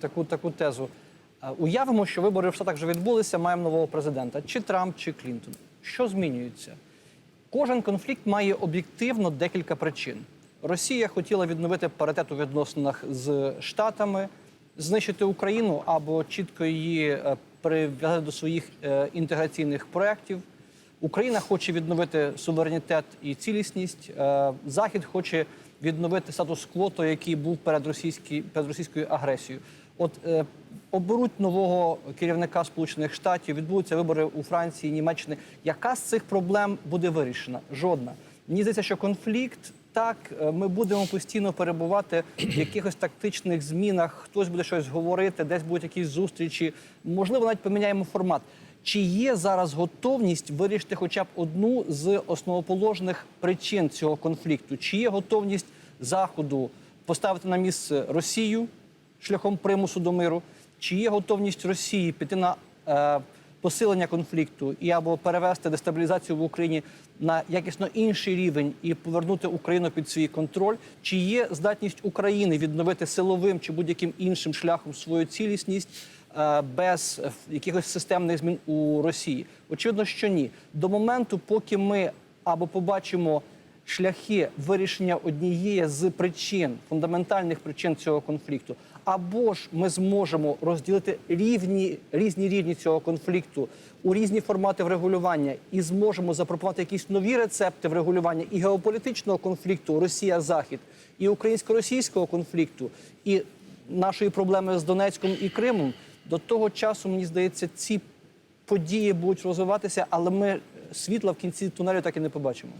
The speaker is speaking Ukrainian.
таку, таку тезу. Е, Уявимо, що вибори в Штатах вже відбулися, маємо нового президента, чи Трамп, чи Клінтон. Що змінюється? Кожен конфлікт має об'єктивно декілька причин. Росія хотіла відновити паритет у відносинах з Штатами, знищити Україну або чітко її е, прив'язати до своїх е, інтеграційних проєктів. Україна хоче відновити суверенітет і цілісність. е, Захід хоче відновити статус-кво, той, який був перед, російською перед російською агресією. От е, оберуть нового керівника Сполучених Штатів, відбудуться вибори у Франції, Німеччини. Яка з цих проблем буде вирішена? Жодна. Мені здається, що конфлікт так, е, ми будемо постійно перебувати в якихось тактичних змінах. Хтось буде щось говорити, десь будуть якісь зустрічі. Можливо, навіть поміняємо формат. Чи є зараз готовність вирішити хоча б одну з основоположних причин цього конфлікту? Чи є готовність Заходу поставити на місце Росію шляхом примусу до миру? Чи є готовність Росії піти на е, посилення конфлікту і або перевести дестабілізацію в Україні на якісно інший рівень і повернути Україну під свій контроль? Чи є здатність України відновити силовим чи будь-яким іншим шляхом свою цілісність? е, Без якихось системних змін у Росії, очевидно, що ні. До моменту, поки ми або побачимо шляхи вирішення однієї з причин, фундаментальних причин цього конфлікту, або ж ми зможемо розділити рівні різні рівні цього конфлікту у різні формати врегулювання і зможемо запропонувати якісь нові рецепти врегулювання і геополітичного конфлікту Росія-Захід, і українсько-російського конфлікту, і нашої проблеми з Донецьком і Кримом. До того часу мені здається, ці події будуть розвиватися, але ми світла в кінці тунелю так і не побачимо.